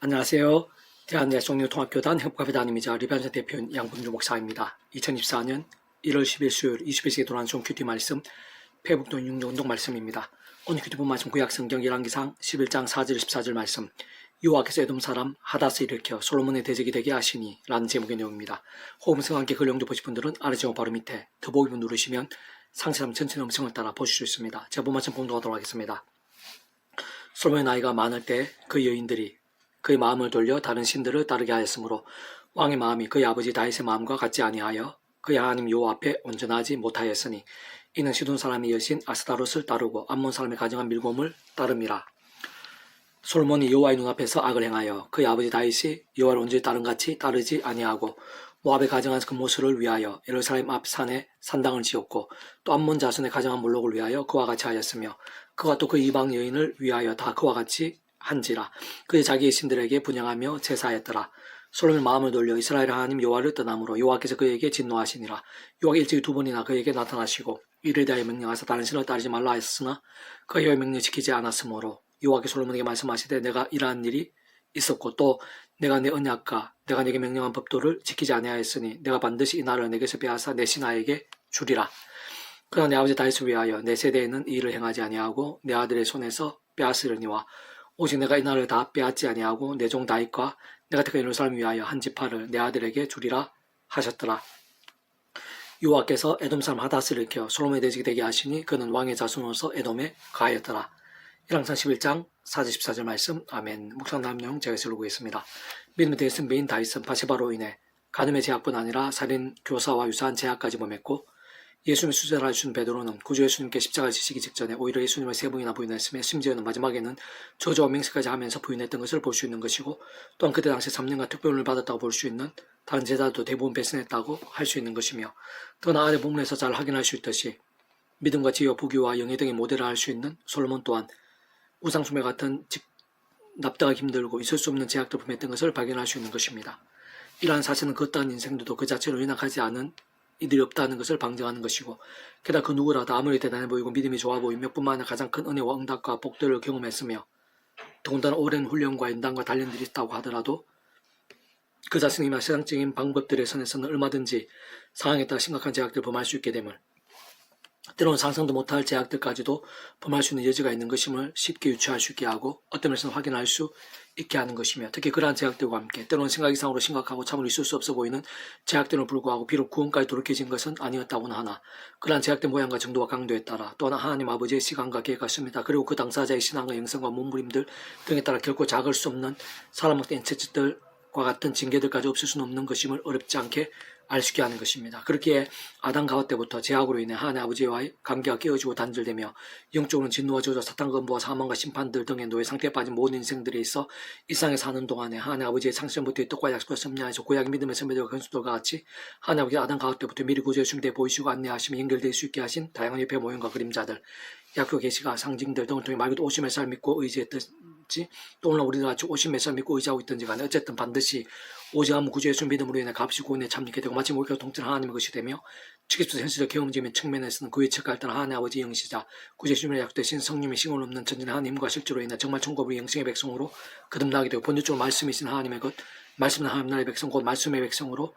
안녕하세요. 대한예송유통학교단 협업회단임이자 리반전 대표인 양분주 목사입니다. 2024년 1월 10일 수요일 21시에 돌아온 종 큐티 말씀 페북돈 융운동 말씀입니다. 오늘 큐티 본 말씀 구약성경 1한기상 11장 4절 14절 말씀 여호와께서 에돔 사람 하다스 일으켜 솔로몬의 대적이 되게 하시니 라는 제목의 내용입니다. 호음성과 함께 그 내용도 보실 분들은 아래 제목 바로 밑에 더보기문 누르시면 상세함 전체 음성을 따라 보실 수 있습니다. 제가 본 말씀 공동하도록 하겠습니다. 솔로몬의 나이가 많을 때 그 여인들이 그의 마음을 돌려 다른 신들을 따르게 하였으므로 왕의 마음이 그의 아버지 다윗의 마음과 같지 아니하여 그의 하나님 여호와 앞에 온전하지 못하였으니 이는 시돈 사람의 여신 아스타롯을 따르고 암몬 사람의 가정한 밀곰을 따름이라. 솔몬이 여호와의 눈앞에서 악을 행하여 그의 아버지 다윗이 여호와를 온전히 따른 같이 따르지 아니하고 모압의 가정한 금모스를 위하여 예루살렘 앞 산에 산당을 지었고 또 암몬 자손의 가정한 몰록을 위하여 그와 같이 하였으며 그와 또그 이방 여인을 위하여 다 그와 같이 한지라 그의 자기의 신들에게 분양하며 제사하였더라. 솔로몬 마음을 돌려 이스라엘 하나님 여호와를 떠남으로 여호와께서 그에게 진노하시니라. 여호와가 일찍 두 번이나 그에게 나타나시고 이를 대하여 명령하사 다른 신을 따르지 말라 하였으나 그 여호와의 명령 지키지 않았으므로 여호와께서 솔로몬에게 말씀하시되 내가 이러한 일이 있었고 또 내가 내 언약과 내가 내게 명령한 법도를 지키지 아니하였으니 내가 반드시 이 나라를 내게서 빼앗아 내 신하에게 주리라. 그러나 내 아버지 다윗을 위하여 내 세대에는 이 일을 행하지 아니하고 내 아들의 손에서 빼앗으려니와 오직 내가 이 나라를 다 빼앗지 아니하고 내 종 다윗과 내가 택한 예루살렘 위하여 한 지파를 내 아들에게 주리라 하셨더라. 여호와께서 에돔 사람 하다스를 일으켜 솔로몬의 대적이 되게 하시니 그는 왕의 자손으로서 에돔에 가하였더라. 1항상 11장 4절 14절 말씀 아멘 묵상 다음 내용 제가 읽고 있습니다. 믿음의 대신 메인 다윗은 바세바로 인해 간음의 제약뿐 아니라 살인, 교사와 유사한 제약까지 범했고 예수님의 수제를 준 베드로는 구주 예수님께 십자가를 지시기 직전에 오히려 예수님을 세 번이나 부인했으며 심지어는 마지막에는 저주와 맹세까지 하면서 부인했던 것을 볼 수 있는 것이고 또한 그때 당시 3년간 특별을 받았다고 볼 수 있는 다른 제자도 대부분 배신했다고 할 수 있는 것이며 더 나아래 본문에서 잘 확인할 수 있듯이 믿음과 지혜와 부귀와 영예 등의 모델을 할 수 있는 솔로몬 또한 우상숭배 같은 직, 납득하기 힘들고 있을 수 없는 제약도 범했던 것을 발견할 수 있는 것입니다. 이러한 사실은 그따한 인생들도 그 자체로 연약하지 않은 이들이 없다는 것을 방증하는 것이고 게다가 그 누구라도 아무리 대단해 보이고 믿음이 좋아 보이며 뿐만 아니라 가장 큰 은혜와 응답과 복들을 경험했으며 더군다나 오랜 훈련과 인당과 단련들이 있다고 하더라도 그 자신이 세상적인 방법들의 선에서는 얼마든지 상황에 따라 심각한 제약들을 범할 수 있게 됨을 때로는 상상도 못할 제약들까지도 범할 수 있는 여지가 있는 것임을 쉽게 유추할 수 있게 하고 어떤 면에서는 확인할 수 있게 하는 것이며 특히 그러한 제약들과 함께 때로는 생각 이상으로 심각하고 참으로 있을 수 없어 보이는 제약들을 불구하고 비록 구원까지 돌이켜진 것은 아니었다고는 하나 그러한 제약된 모양과 정도와 강도에 따라 또한 하나님 아버지의 시간과 계획과 습니다. 그리고 그 당사자의 신앙과 영성과 몸부림들 등에 따라 결코 작을 수 없는 사람의 인체질들과 같은 징계들까지 없을 수는 없는 것임을 어렵지 않게 알 수 있게 하는 것입니다. 그렇기에 아담 가화 때부터 제약으로 인해 하나님 아버지와의 관계가 깨어지고 단절되며 영적으로는 진노와 저주, 사탄 건부와 사망과 심판들 등의 노예 상태에 빠진 모든 인생들에 있어 일상에 사는 동안에 하나님 아버지의 창세전부터의 뜻과 약속을 섭리하여서 고약의 믿음의 선배들과 건수들과 같이 하나님 아버지 아담 가화 때부터 미리 구조의 준비에 보이시고 안내하시며 연결될 수 있게 하신 다양한 옆에 모형과 그림자들 약속 계시가 상징들 등을 통해 말 그대로 오심의 살 믿고 의지했든지 또 오늘 우리들 같이 오심의 살 믿고 의지하고 있든지 간에 어쨌든 반드시 오직 아무 구주의 수 믿음으로 인해 값이 구원에 참여게 되고 마치 목표 통치 하나님의 것이 되며 직접적 현실적 경험적인 측면에서는 그의 때는 하나님 아버지 영시자 구주의 주님의 약되신 성령의 싱을 없는 전진의 하나님과 실제로 인해 정말 천국의 영생의 백성으로 거듭나게 되고 본질적으로 말씀이신 하나님의 것 말씀은 하나님 나라의 백성 곧 말씀의 백성으로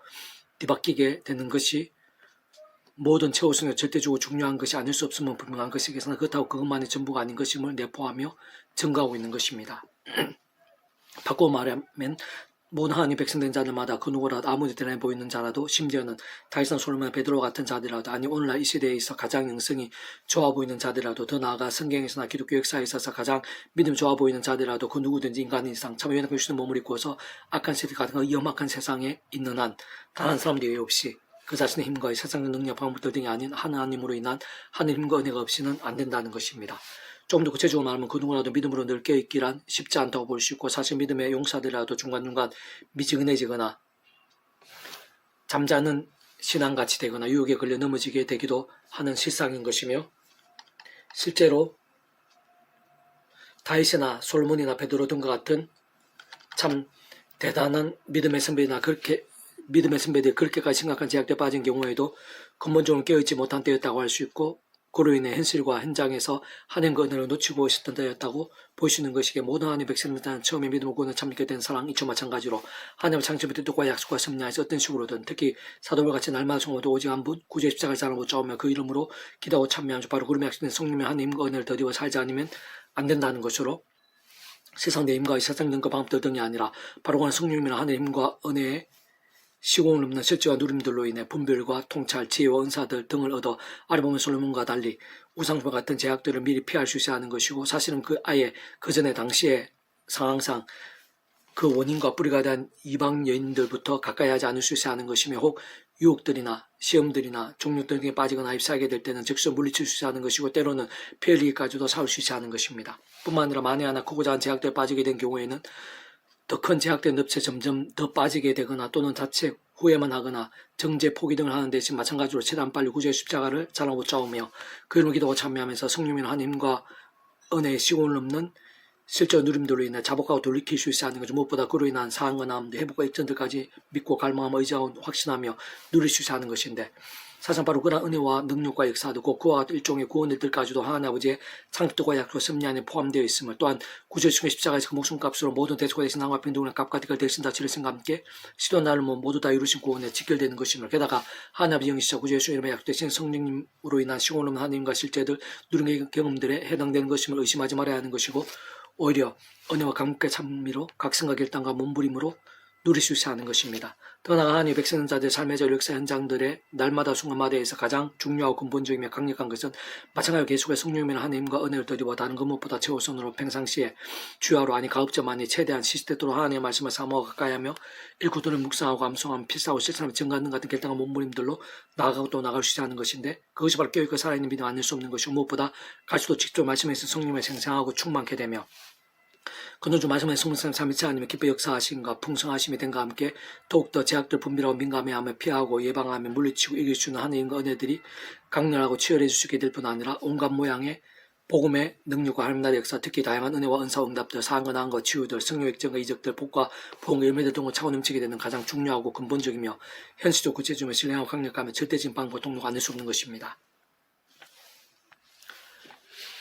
뒤바뀌게 되는 것이 모든 최우선의 절대적으로 중요한 것이 아닐 수 없음은 분명한 것이겠으나 그렇다고 그것만이 전부가 아닌 것임을 내포하며 증가하고 있는 것입니다. 바꿔 말하면 모든 하나님 백성된 자들마다 그 누구라도 아무리 대단해 보이는 자라도 심지어는 다이선 솔로몬 베드로 같은 자들이라도 아니 오늘날 이 시대에 있어 가장 영성이 좋아 보이는 자들이라도 더 나아가 성경에서나 기독교 역사에 있어서 가장 믿음 좋아 보이는 자들이라도 그 누구든지 인간 이상 참 연약한 주는 몸을 입고서 악한 세대 같은 그 위험한 세상에 있는 한 단 한 사람도 예외 없이 그 자신의 힘과 세상의 능력 방법들 등이 아닌 하나님으로 인한 하늘 힘과 은혜가 없이는 안 된다는 것입니다. 좀 더 구체적으로 말하면 그 누구라도 믿음으로 늘 깨어있기란 쉽지 않다고 볼 수 있고 사실 믿음의 용사들이라도 중간중간 미지근해지거나 잠자는 신앙같이 되거나 유혹에 걸려 넘어지게 되기도 하는 실상인 것이며 실제로 다윗이나 솔몬이나 베드로 등과 같은 참 대단한 믿음의 선배나 그렇게 믿음의 선배들이 그렇게까지 심각한 제약에 빠진 경우에도 근본적으로 깨어있지 못한 때였다고 할 수 있고 그로 인해 현실과 현장에서 하나님과 은혜를 놓치고 있었던 때였다고 보시는 것이기에 모든 하나님의 백성들은 처음에 믿음을 구원을 참게 된 사랑 이처 마찬가지로 하나님의 창조부터 뜻과 약속과 섭리하에서 어떤 식으로든 특히 사도를 같이 날마다 성호도 오직 한 분 구주의 십자가를 자라고 짜오며 그 이름으로 기도하고 참여하며 바로 그름에 약속된 성령의 하나님과 은혜를 더디워 살지 않으면 안 된다는 것으로 세상 내 힘과 이 세상 능과 방법들 등이 아니라 바로 그는 성령님이나 하나님과 은혜의 시공을 넘는 실제와 누림들로 인해 분별과 통찰, 지혜와 은사들 등을 얻어 아래 보면 솔로몬과 달리 우상과 같은 제약들을 미리 피할 수 있어야 하는 것이고 사실은 그 아예 그 전에 당시의 상황상 그 원인과 뿌리가 된 이방 여인들부터 가까이 하지 않을 수 있어야 하는 것이며 혹 유혹들이나 시험들이나 종류 등에 빠지거나 휩싸게 될 때는 즉시 물리칠 수 있어야 하는 것이고 때로는 피해리기까지도 사올 수 있어야 하는 것입니다. 뿐만 아니라 만에 하나 크고 작은 제약들에 빠지게 된 경우에는 더 큰 제약된 늪에 점점 더 빠지게 되거나 또는 자책 후회만 하거나 정제 포기 등을 하는 대신 마찬가지로 최대한 빨리 구주의 십자가를 잘하고 짜오며 그 이름을 기도하고 참여하면서 성령인 하나님과 은혜의 시공을 넘는 실제 누림들로 인해 자복하고 돌이킬 수 있어야 하는 거죠. 무엇보다 그로 인한 사항과 나음도 회복과 입전들까지 믿고 갈망하며 의지하고 확신하며 누릴 수 있어야 하는 것인데 사실 바로 그런 은혜와 능력과 역사도 곧 그와 같은 일종의 구원들까지도 하나님 아버지의 창조과 약속 섭리 안에 포함되어 있음을 또한 구절중의 십자가에서 그 목숨값으로 모든 대속과 대신 항과 빈동을 값과 대가를 대신 다치를 생과 함께 시도 나를 뭐 모두 다 이루신 구원에 직결되는 것임을 게다가 하나님 아버지 영이시자 구주 예수 이름의 약속되신 성령님으로 인한 시공을 하나님과 실제들 누린 경험들에 해당되는 것임을 의심하지 말아야 하는 것이고 오히려 은혜와 감격의 찬미로 각성과 결단과 몸부림으로 누릴 수 있어야 하는 것입니다. 더 나아가 하나님의 백성자들의 삶의 저 역사 현장들의 날마다 순간마다에서 가장 중요하고 근본적이며 강력한 것은 마찬가지로 계속의 성령이나 하나님과 은혜를 더디워 다른 것 무엇보다 최우선으로 평상시에 주야로 아니 가급적만이 최대한 시스템으로 하나님의 말씀을 사모하고 가까이 하며 일구들을 묵상하고 암송하며 필사하고 실천하며 증거하는 같은 결단과 몸부림들로 나아가고 또 나갈 수 있어야 하는 것인데 그것이 바로 교육과 살아있는 믿음 아닐 수 없는 것이고 무엇보다 갈수록 직접 말씀에서 성령을 생생하고 충만케 되며 그노주 말씀의 성령 삼위체 아니면 기뻐 역사하심과 풍성하심이 된과 함께 더욱더 제약들 분별하고 민감해하며 피하고 예방하며 물리치고 이길 수 있는 하나님과 은혜들이 강렬하고 치열해 주시게 될 뿐 아니라 온갖 모양의 복음의 능력과 나라의 역사 특히 다양한 은혜와 은사 응답들 사항과 나은 것 치유들 성령 액정과 이적들 복과 보응의 열매들 등을 차고 넘치게 되는 가장 중요하고 근본적이며 현실적 구체적이며 신뢰하고 강력하며 절대적인 방법 통로가 아닐 수 없는 것입니다.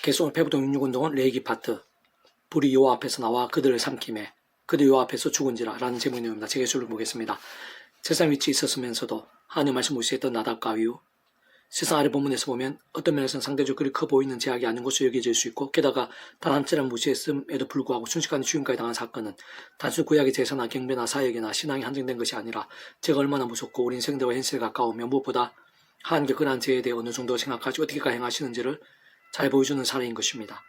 계속 배부동 윤육운동은 레이기 파트 불이 요 앞에서 나와 그들을 삼킴해 그들 요 앞에서 죽은지라 라는 제목의 내용입니다. 제가 예술을 보겠습니다. 세상 위치에 있었으면서도 하나님 말씀 무시했던 나답과 아유 세상 아래 본문에서 보면 어떤 면에서는 상대적으로 그리 커 보이는 제약이 아닌 것으로 여겨질 수 있고 게다가 단 한치를 무시했음에도 불구하고 순식간에 죽임까지 당한 사건은 단순 구약의 제사나 경배나 사역이나 신앙이 한정된 것이 아니라 제가 얼마나 무섭고 우리 인생대와 현실에 가까우며 무엇보다 하나님께 그러한 죄에 대해 어느 정도 생각하지 어떻게 가행하시는지를 잘 보여주는 사례인 것입니다.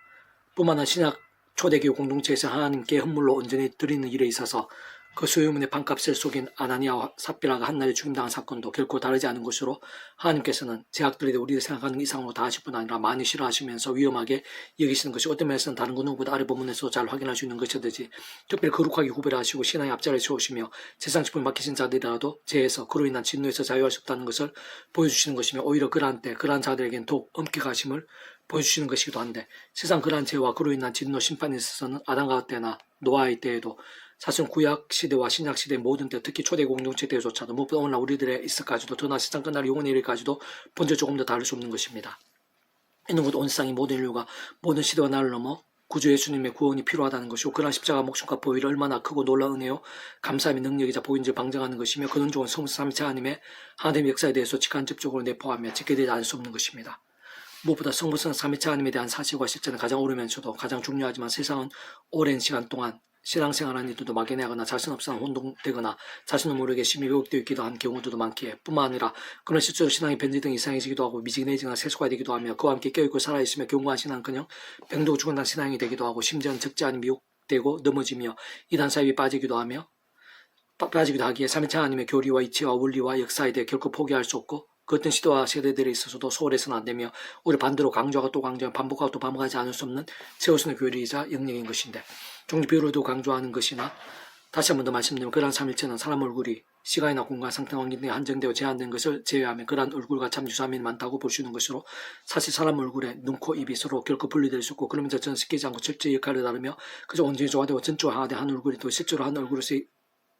뿐만 아니라 신약 초대교회 공동체에서 하나님께 헌물로 온전히 드리는 일에 있어서 그 소유문의 반값을 속인 아나니아와 삽비라가 한날에 죽임당한 사건도 결코 다르지 않은 것으로 하나님께서는 제약들에 대해 우리가 생각하는 이상으로 다 하실 뿐 아니라 많이 싫어하시면서 위험하게 여기시는 것이 어떤 면에서는 다른 그 누구보다 아래 부분에서 잘 확인할 수 있는 것이든지 특별히 거룩하게 구별하시고 신앙의 앞자리에 세우시며 세상 직분을 맡기신 자들이라도 죄에서 그로 인한 진노에서 자유할 수 없다는 것을 보여주시는 것이며 오히려 그러한 때 그러한 자들에겐 더욱 엄격하심을 보여주시는 것이기도 한데 세상 그러한 죄와 그로 인한 진노 심판에 있어서는 아담과 때나 노아의 때에도 사실 구약 시대와 신약 시대 모든 때 특히 초대 공동체 때조차도 무엇보다 오늘날 우리들의 있을까지도 더나 세상 끝날 영원의 일까지도 본질 조금 더 다를 수 없는 것입니다. 이는 곧온 세상의 모든 인류가 모든 시대와 날을 넘어 구주 예수님의 구원이 필요하다는 것이고 그러한 십자가 목숨과 보혈이 얼마나 크고 놀라운 은혜요 감사함의 능력이자 보인지를 방증하는 것이며 그는 좋은 성수 삼체 하나님의 하나님의 역사에 대해서 직간접적으로 내포하며 지켜되지 않을 수 없는 것입니다. 무엇보다 성부성 삼위체 하나님에 대한 사실과 실제는 가장 오르면서도 가장 중요하지만 세상은 오랜 시간 동안 신앙생활하는 이들도 막연해하거나 자신 없어 혼동되거나 자신을 모르게 심히 왜곡되어 있기도 한 경우들도 많기에 뿐만 아니라 그런 실제로 신앙이 변질 등 이상해지기도 하고 미지근해지거나 세수가 되기도 하며 그와 함께 껴있고 살아있으며 견고한 신앙은커녕 병도 죽은단 신앙이 되기도 하고 심지어는 적지 않은 미혹되고 넘어지며 이단 사입에 빠지기도 하며 빠지기도 하기에 삼위체 하나님의 교리와 이치와 원리와 역사에 대해 결코 포기할 수 없고 그 어떤 시도와 세대들에 있어서도 소홀해서는 안 되며 우리 반대로 강조하고 또 강조하고 반복하고 또 반복하지 않을 수 없는 최우선의 교리이자 영역인 것인데 종교 비율도 강조하는 것이나 다시 한 번 더 말씀드리면 그러한 삼일체는 사람 얼굴이 시간이나 공간, 상태, 환경 등에 한정되어 제한된 것을 제외하면 그러한 얼굴과 참 유사함이 많다고 볼 수 있는 것으로 사실 사람 얼굴에 눈, 코, 입이 서로 결코 분리될 수 없고 그러면서 섞이지 않고 철저히 역할을 다르며 그저 온전히 조화되고 전조화된 한 얼굴이 또 실제로 한 얼굴로서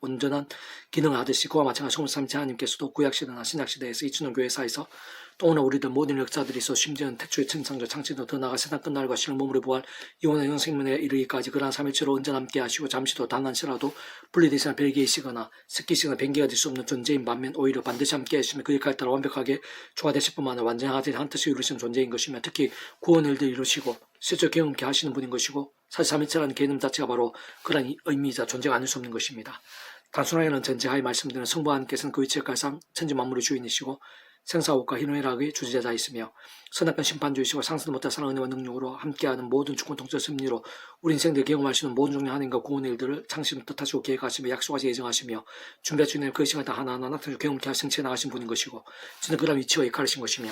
온전한 기능을 하듯이 그와 마찬가지 성삼치 하나님께서도 구약시대나 신약시대에서 이천년 교회사에서 또 오늘 우리들 모든 역사들이 있어 심지어는 태초의 천상조 창조도 더 나아가 세상 끝날과 시를 몸으로 부활 이혼의 영생명에 이르기까지 그러한 삼일체로 언제나 함께 하시고 잠시도 단한시라도 분리되시나 별개이시거나 스키시거나 변기가 될 수 없는 존재인 반면 오히려 반드시 함께 하시며 그 역할에 따라 완벽하게 조화되실 뿐만 아니라 완전하게 한 뜻을 이루시는 존재인 것이며 특히 구원 일들 이루시고 실제 경험케 하시는 분인 것이고 사실 삼일체라는 개념 자체가 바로 그런 의미이자 존재가 아닐 수 없는 것입니다. 단순하게는 전제하에 말씀드리는 성부 하나님께서는 그 위치의 가상 천지 만물의 주인이시고 생사옥과 희노애락의 주제자이시며 선악한 심판주이시고 상승 못할 사랑 은혜와 능력으로 함께하는 모든 주권 통치 섭리로 우리 인생들 경험할 수 있는 모든 종류 하나님과 구원의 일들을 창심 뜻하시고 계획하시며 약속하시 예정하시며 준비하시는 그 시간 다 하나하나 나타내고 경험케 하신 채 나가신 분인 것이고 저는 그런 위치와 역할이신 것이며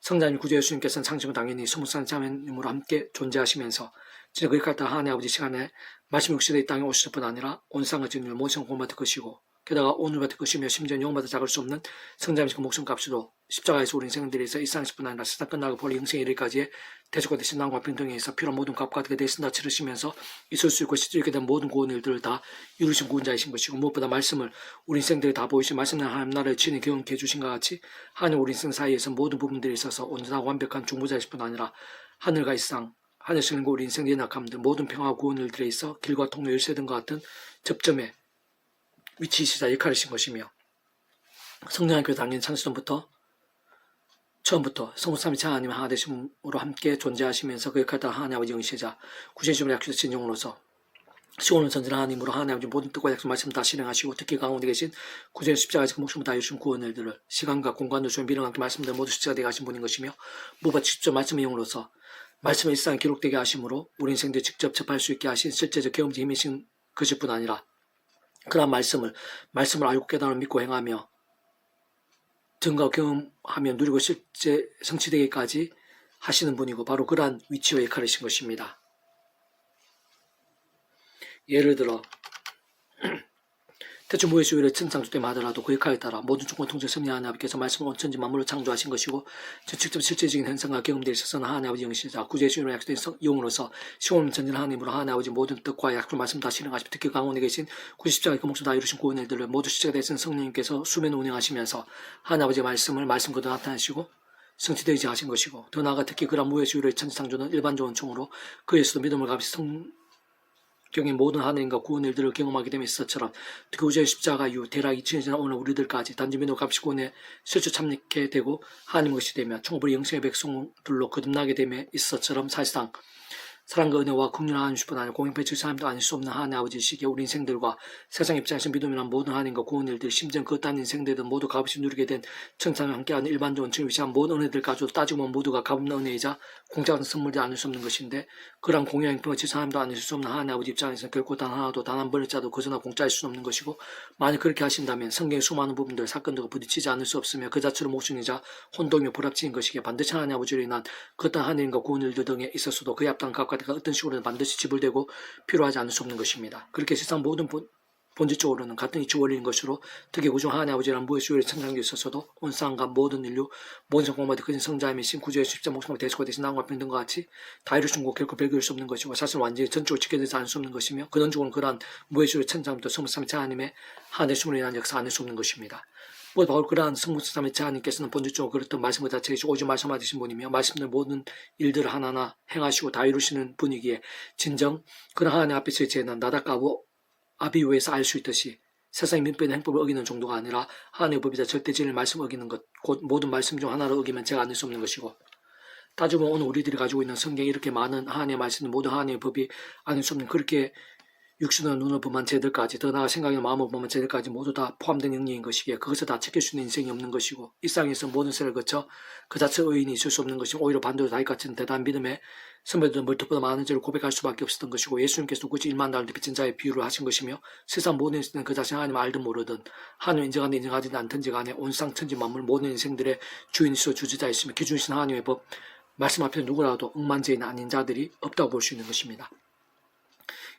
성자님 구주 예수님께서는 창심은 당연히 스무살 자매님으로 함께 존재하시면서 진짜 그 역할 다 하나님 아버지 시간에 말씀 육신의 이 땅에 오실 뿐 아니라 온 상을 진을 모성 공받을 것이고 게다가 오늘 받을 것이며 심지어 영마다 작을 수 없는 성자의 그 목숨 값으로 십자가에서 우리 인생들에서 일상식뿐 아니라 세상 끝나고 볼 영생에 이르기까지의 대조가 되신 남과 평등에서 필요한 모든 값과 그 대신 다 치르시면서 있을 수 있고 실질게 된 모든 구원 일들을 다 이루신 구원자이신 것이고 무엇보다 말씀을 우리 인생들에 다 보이신 말씀 하나님 나라의 진이 경험케 해주신 것 같이 하나님 우리 인생 사이에서 모든 부분들에 있어서 온전하고 완벽한 중보자이실 뿐 아니라 하늘과 이상 신과 우리 인생 연약함들 모든 평화 구원 일들에 있어 길과 통로 열쇠 등과 같은 접점에 위치이시자 역할이신 것이며 성령학교 당연 창시전부터 처음부터 성삼위 차 하나님 하나 되심으로 함께 존재하시면서 그 역할 따라 하나님 아버지 영시자 구세주의 약속의 진정으로서 시온을 전진한 하나님으로 하나님 아버지 모든 뜻과 약속 말씀 다 실행하시고 특히 가운데 계신 구세주 십자가에서 그 목숨을 다 이루신 구원들을 시간과 공간을 주신 미련한 그 말씀들 모두 십자가 되게 하신 분인 것이며 무엇 직접 말씀의 영으로서 말씀의 일상에 기록되게 하심으로 우리 인생들 직접 접할 수 있게 하신 실제적 경험적 힘이신 그실 뿐 아니라 그러한 말씀을 말씀을 알고 깨달아 믿고 행하며 등과 경험하며 누리고 실제 성취되기까지 하시는 분이고 바로 그러한 위치와 역할이신 것입니다. 예를 들어 대충 주의를 천창조되만 하더라도 그 역할에 따라 모든 중권 통제 승리하는 아버지께서 말씀을 온천지 만물을 창조하신 것이고 저 직접 실제적인 현상과 경험들에 있어서는 하나님 아버지 영시자 구제의 주의로 약속된 성- 영으로서 시온 전진 하나님으로 하나님 아버지 모든 뜻과 약속 말씀 다 실행하시고 특히 강원에 계신 구십자가의 그 목숨 다 이루신 구원 일들을 모두 실제가 되신 성령님께서 수면 운행하시면서 하나님 아버지의 말씀을 말씀 그대로 나타내시고 성취되지 하신 것이고 더 나아가 특히 그런 무의 주의를 천지창조는 일반적인 총으로 그에서도 믿음을 값이 성 경의 모든 하나님과 구원 일들을 경험하게 됨에 있어처럼 교제의 십자가 이후 대략 2000년 지난 오늘 우리들까지 단지 믿음 값이 구원에 실제 참여게 되고 하나님 것이 되며 총부리 영생의 백성들로 거듭나게 됨에 있어처럼 사실상 사랑과 은혜와 국률 하나님 뿐 아니라 공영배 칠 사람도 아닐 수 없는 하나님 아버지시기에 우리 인생들과 세상 입장에서 믿음이란 모든 하나님과 구원 일들 심지어 그딴 인생들도 모두 값없이 누리게 된 천상을 함께하는 일반적인 증 위시한 모든 은혜들까지도 따지면 모두가 값없는 은혜이자 공짜같은 선물이 아닐 수 없는 것인데 그런 칠 사람도 아닐 수 없는 하나님 아버지 입장에서는 결코 단 하나도 단 한 번의 자도 거저나 공짜일 수는 없는 것이고 만약 그렇게 하신다면 성경의 수많은 부분들 사건들과 부딪히지 않을 수 없으며 그 자체로 목숨이자 혼동이며 불합치인 것이기에 반드시 하나님 아버지로 인한 그딴 하나님과 구원 일들 등에 있어서도 그에 합당한 값과 대가 어떤 식으로든 반드시 지불되고 필요하지 않을 수 없는 것입니다. 그렇게 세상 모든 본, 본질적으로는 같은 이치 원리인 것으로 특히 우주 하나님 아버지라는 무의 수요를 천장에 있어서도 온 세상과 모든 인류 모든 성공마다 그신 성자이신 구주의 십자 목숨을 대속가 되신 나와 평등과 같이 다 이루신 것 결코 별개일 수 없는 것이고 사실 완전히 전적으로 지켜지지 않을 수 없는 것이며 근원적으로 그러한 무의 수요의 천장부터 성삼체 하나님의 하나님의 숨으로 인한 역사 안을 수 없는 것입니다. 뭐 바로 그러한 성무스삼의 하나님께서는 본질적으로 그랬던 말씀을 다 제시고 오직 말씀하시는 분이며 말씀들 모든 일들을 하나하나 행하시고 다 이루시는 분이기에 진정 그런 하나님 앞에서의 죄는 나다까고 아비우에서 알 수 있듯이 세상의 민폐는 행법을 어기는 정도가 아니라 하나님의 법이자 절대진을 말씀 어기는 것, 곧 모든 말씀 중 하나를 어기면 제가 아닐 수 없는 것이고 따지면 오늘 우리들이 가지고 있는 성경에 이렇게 많은 하나님의 말씀, 모든 하나님의 법이 아닐 수 없는 그렇게 육신의 눈을 범한 죄들까지 더 나아 생각의 마음을 범한 죄들까지 모두 다 포함된 영리인 것이기에 그것을 다 지킬 수 있는 인생이 없는 것이고 일상에서 모든 세를 거쳐 그 자체 의인이 있을 수 없는 것이고 오히려 반대로 다윗 같은 대단한 믿음의 선배들은 멀티보다 많은 죄를 고백할 수밖에 없었던 것이고 예수님께서 굳이 1만 달러 빚진 자의 비유를 하신 것이며 세상 모든 인생은 그 자신 하나님 알든 모르든 하나님 인정하든 인정하지 않든지 간에 온상 천지 만물 모든 인생들의 주인이시오 주지자이시며 기준이신 하나님의 법 말씀 앞에 누구라도 억만죄인 아닌 자들이 없다고 볼 수 있는 것입니다.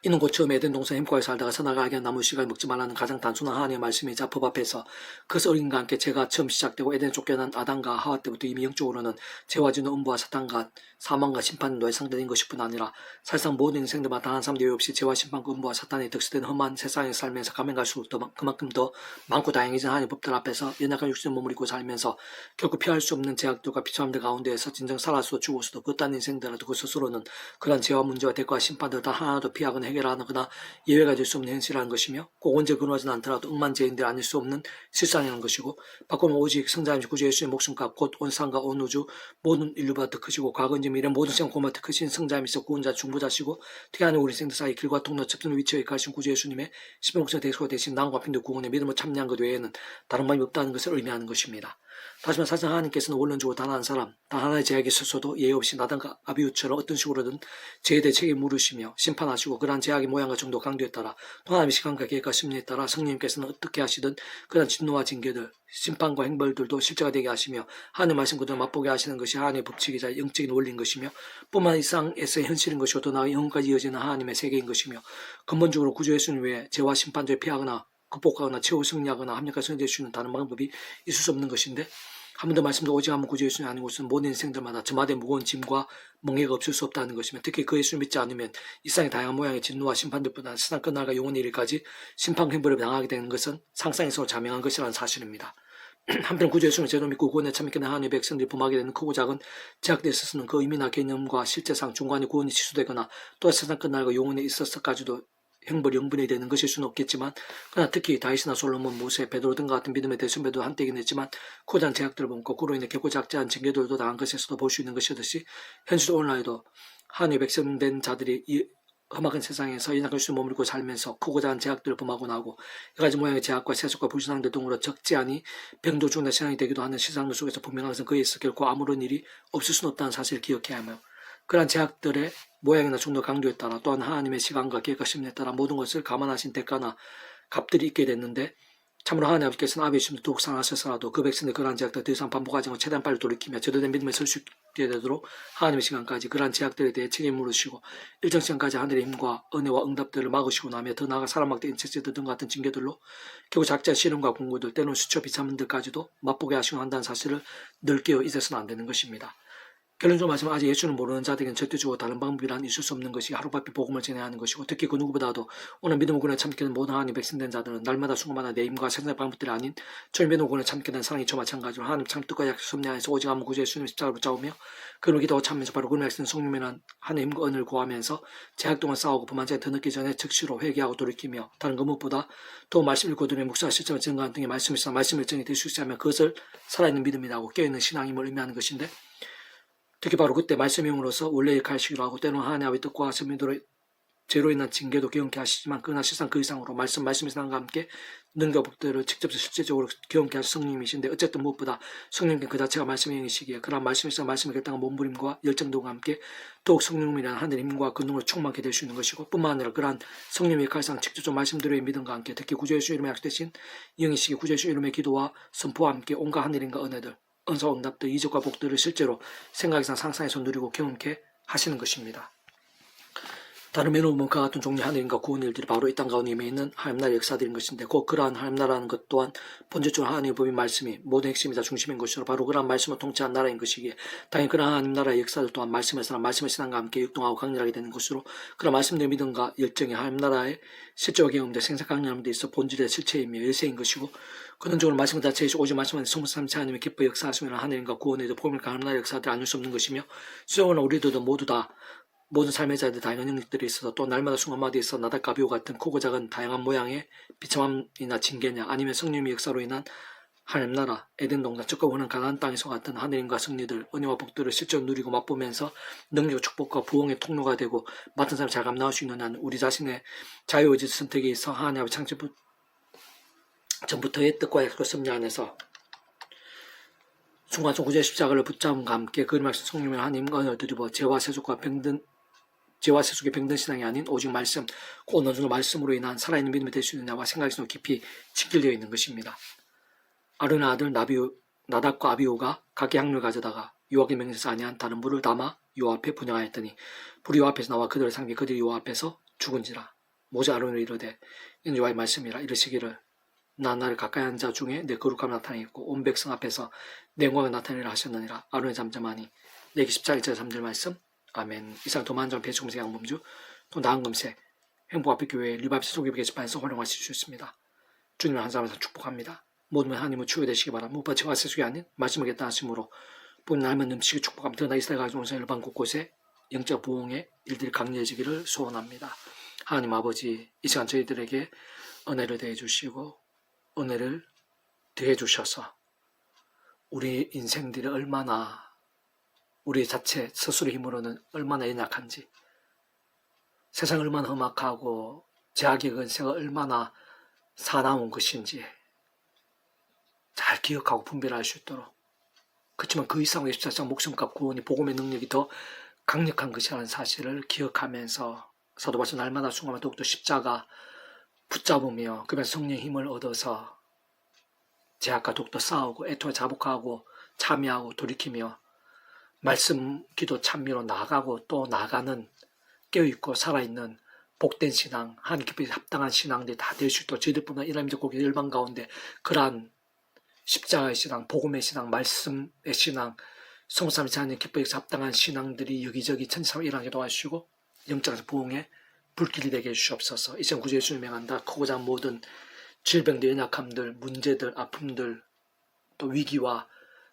이는 곧 처음 에덴 동산 햄과에 살다가 선악을 알게 한 나무 씨가 먹지 말라는 가장 단순한 하나님의 말씀이자 법 앞에서 그 어린과 함께 죄가 처음 시작되고 에덴 쫓겨난 아담과 하와 때부터 이미 영적으로는 죄와 지는 음부와 사탄과 사망과 심판도에 상대된 것일 뿐 아니라 사실상 모든 인생들마다 단한 사람 예외 없이 죄와 심판과 음부와 사탄에 득실된 험한 세상에 살면서 가면 갈수록 더 그만큼 더 많고 다양해진 하나님의 법들 앞에서 연약한 몸을 입고 살면서 결국 피할 수 없는 제약들과 비참함들 가운데에서 진정 살아서도 죽어서도 그딴 인생들라도 그 스스로는 그런 죄와 문제와 대가와 심판들 다 하나도 피하거나 해결 하거나 예외가 될 수 없는 현실이라는 것이며 꼭 언제 근호하진 않더라도 억만죄인들 아닐 수 없는 실상이라는 것이고 바꾸면 오직 성자님 구주 예수의 목숨값 곧 온상과 온 우주 모든 인류보다 더 크시고 과거 인지 미래 모든 시간 고마 더 크신 성자님이서 구원자 중보자시고 특히하는 우리 생들 사이 길과 통로 접점 위치에 가신 구주 예수님의 십명목성 대수가 대신 나음과 빈도 구원의 믿음을 참여한 것 외에는 다른 방법이 없다는 것을 의미하는 것입니다. 다시만 사실 하나님께서는 원론적으로 단 한 사람, 단 하나의 제약이 있었어도 예의 없이 나단과 아비우처럼 어떤 식으로든 죄에 대해 책임 물으시며 심판하시고 그러한 제약의 모양과 정도 강도에 따라. 또 하나님의 시간과 계획과 심리에 따라 성령님께서는 어떻게 하시든 그러한 진노와 징계들, 심판과 행벌들도 실제가 되게 하시며 하나님 말씀 그대로 맛보게 하시는 것이 하나님의 법칙이자 영적인 원리인 것이며 뿐만 이상에서의 현실인 것이고 또 나아 영혼까지 이어지는 하나님의 세계인 것이며 근본적으로 구주 예수님 외에 죄와 심판죄를 피하거나 극복하거나 최후 승리하거나 합력할 성제 주는 다른 방법이 있을 수 없는 것인데 한 번 더 말씀도 오직 한번 구주 예수님 아닌 곳은 모든 인생들마다 저마다 무거운 짐과 멍해가 없을 수 없다는 것이며 특히 그 예수를 믿지 않으면 이 세상의 다양한 모양의 진노와 심판들보다 세상 끝날과 영원의 일까지 심판 행보를 당하게 되는 것은 상상에서 자명한 것이라는 사실입니다. 한편 구주 예수님을 제대로 믿고 구원에 참여하는 하나님의 백성들이 범하게 되는 크고 작은 제약들에 있어서는 그 의미나 개념과 실제상 중간에 구원이 취소되거나 또 세상 끝날과 영원에 있어서까지도 형벌이 영분이 되는 것일 수는 없겠지만 그러나 특히 다윗이나 솔로몬, 모세, 베드로 등과 같은 믿음의 대선배도 한때긴 했지만 고장 제약들을 범고 그로 인해 개고 작지한 징계들도 당한 것에서도 볼 수 있는 것이듯이 현실 오늘날에도 하나님의 백성된 자들이 이 험악한 세상에서 연약한 수 머물고 살면서 크고 작은 제약들을 범하고 나고 여러 가지 모양의 제약과 세속과 불신앙들 등으로 적지 않이 병도 죽는 신앙이 되기도 하는 시상들 속에서 분명한 것은 그에서 결코 아무런 일이 없을 수는 없다는 사실을 기억해야 하며 그러한 제약들의 모양이나 정도 강도에 따라 또한 하나님의 시간과 계획과 심리에 따라 모든 것을 감안하신 대가나 값들이 있게 됐는데 참으로 하나님 아버지께서는 아비의 심을 더욱 사랑하셔서라도 그 백성들 그러한 제약들 더 이상 반복하지 않고 최대한 빨리 돌이키며 제대로 믿음에 설 수 있게 되도록 하나님의 시간까지 그러한 제약들에 대해 책임을 물으시고 일정 시간까지 하늘의 힘과 은혜와 응답들을 막으시고 나며 더 나아가 사람막대 인체제들 등 같은 징계들로 결국 작자 시련과 공고들 때로는 수초 비참함들까지도 맛보게 하시고 한다는 사실을 늘 깨어 잊어서는 안 되는 것입니다. 결론적으로 말하면 아직 예수는 모르는 자들에게는 절대적으로 다른 방법이란 있을 수 없는 것이 하루밖에 복음을 전해야 하는 것이고 특히 그 누구보다도 오늘 믿음의 군에 참기는 모든 하나님 백성된 자들은 날마다 순간마다 내 힘과 생사의 방법들이 아닌 저희 믿음의 군에 참기는 사랑이 저 마찬가지로 하나님 참 뜻과 약속 섭리 안에서 오직 한번 구주 예수님 십자가를 붙잡으며 그를 기도하고 참면서 바로 그를 백성 성령이란 하나님 힘과 은을 구하면서 제약 동안 싸우고 범한자에 더 늦기 전에 즉시로 회개하고 돌이키며 다른 것 무엇보다 또 말씀 읽고 들으며 묵상 실정을 증거한 등의 말씀에서 말씀을 정이 될수 있으면 그것을 살아있는 믿음이라고 깨어있는 신앙임을 의미하는 것인데 특히 바로 그때 말씀형으로서 원래의 칼시기로 하고 때로는 하나님의 뜻과 선민도로 죄로 인한 징계도 경험케 하시지만 그러나 실상 그 이상으로 말씀 말씀의 사랑과 함께 능력 법들을 직접 실제적으로 경험케 하신 성령님이신데 어쨌든 무엇보다 성령님 그 자체가 말씀의 영이시기에 그런 말씀에서 말씀을 결정한 몸부림과 열정도와 함께 더욱 성령님이라는 하늘 힘과 근능으로 충만케 될수 있는 것이고 뿐만 아니라 그러한 성령의 칼상 직접적 말씀들의 믿음과 함께 특히 구조 예수 이름에 약속되신 영이시기 구조 예수 이름의 기도와 선포와 함께 온갖 하늘인과 은혜들 은사 응답들 이적과 복들을 실제로 생각에서 상상해서 누리고 경험케 하시는 것입니다. 다른 메노문과 같은 종류 하늘인과 구원 일들이 바로 이 땅 가운데 임해 있는 하나님 나라의 역사들인 것인데 곧 그러한 하나님 나라는 것 또한 본질적으로 하나님의 법인 말씀이 모든 핵심이자 중심인 것이로 바로 그러한 말씀을 통치한 나라인 것이기에 당연히 그러한 하나님 나라의 역사들 또한 말씀에서나 말씀의 신앙과 함께 육동하고 강렬하게 되는 것으로 그런 말씀들의 믿음과 열정이 하나님 나라의 실제와 경험대 생사 강렬함에 있어 본질의 실체이며 열세인 것이고 근원적으로 말씀 자체이시 오직 말씀 안에 성삼치 하나님의 기뻐 역사하시면 하나님과 구원에도 복음을 강한 나라의 역사들 아닐 수 없는 것이며 수영은 우리들도 모두 다 모든 삶의 자들 다양한 영역들이 있어서 또 날마다 순간마다 있어 나달가비오 같은 크고 작은 다양한 모양의 비참함이나 징계냐 아니면 성령의 역사로 인한 하나님 나라 에덴 동산 적과 원한 가나안 땅에서 같은 하늘인과 승리들 은혜와 복들을 실제로 누리고 맛보면서 능력 축복과 부흥의 통로가 되고 맡은 사람 잘 감당할 수 있는 한 우리 자신의 자유의지 선택에 있어 하나님의 창조 전부터의 뜻과 약속 섭리 안에서 순간순간 구제 십자가를 붙잡음과 함께 그 말씀 성령의 하나님과 드리고 죄와 세속과 병든 죄와 세속의 병든 신앙이 아닌 오직 말씀, 곧 어느 정도 말씀으로 인한 살아있는 믿음이 될 수 있느냐와 생각이 깊이 직결되어 있는 것입니다. 아르나 아들 나비오, 나답과 아비오가 각기 향료를 가져다가 요압의 명에서 아니한 다른 물을 담아 요 앞에 분양하였더니 불이 요 앞에서 나와 그들을 상비 그들이 요 앞에서 죽은지라. 모세 아론을 이르되 이는 여호와의 말씀이라 이르시기를 나 나를 가까이 한 자 중에 내 거룩함을 나타내겠고 온 백성 앞에서 내 영광을 나타내라 하셨느니라 아론의 잠잠하니 내기 14일째 3절 말씀 아멘. 이상 도만전 배수금세 양범주 또 나은 금세 행복 앞에 교회 리바이스 소개 게시판에서 활용하실 수 있습니다. 주님을 한 사람에서 축복합니다. 모든 하나님을 추게 되시기 바랍니다. 무엇보다 제가 세속이 아닌 말씀을 겠다 하심으로 본 날만 넘치게 축복함 드러나 이스라엘 가족 온산 일반 곳곳에 영적 부흥의 일들이 강렬해지기를 소원합니다. 하나님 아버지 이 시간 저희들에게 은혜를 대해 주시고 은혜를 더해 주셔서 우리 인생들이 얼마나 우리 자체 스스로 힘으로는 얼마나 연약한지 세상 얼마나 험악하고 제약의 근세가 얼마나 사나운 것인지 잘 기억하고 분별할 수 있도록. 그렇지만 그 이상의 14장 목숨값 구원이 복음의 능력이 더 강력한 것이라는 사실을 기억하면서 사도바서 날마다 순간마다 더욱더 십자가 붙잡으며 그러면서 성령의 힘을 얻어서 제약과 더욱더 싸우고 애토와 자복하고 참여하고 돌이키며 말씀 기도 찬미로 나아가고 또 나아가는 깨어있고 살아있는 복된 신앙, 하나님 기쁨에 합당한 신앙들이 다 될 수 있도록 저희들뿐만 아니라 이제 고기 열방 가운데 그러한 십자가의 신앙, 복음의 신앙, 말씀의 신앙, 성삼이 하나님 기쁨에 합당한 신앙들이 여기저기 천사로 일하게 도와주시고 영적에서 부흥에 불길이 되게 해주시옵소서. 이전 구주 예수를 명한다. 크고자 한 모든 질병들, 연약함들, 문제들, 아픔들, 또 위기와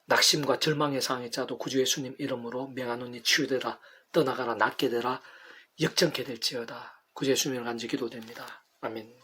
낙심과 절망의 상황에 짜도 구주 예수님 이름으로 명하노니 치유되라, 떠나가라, 낫게 되라, 역정케 될지어다. 구주 예수님을 간지 기도됩니다. 아멘.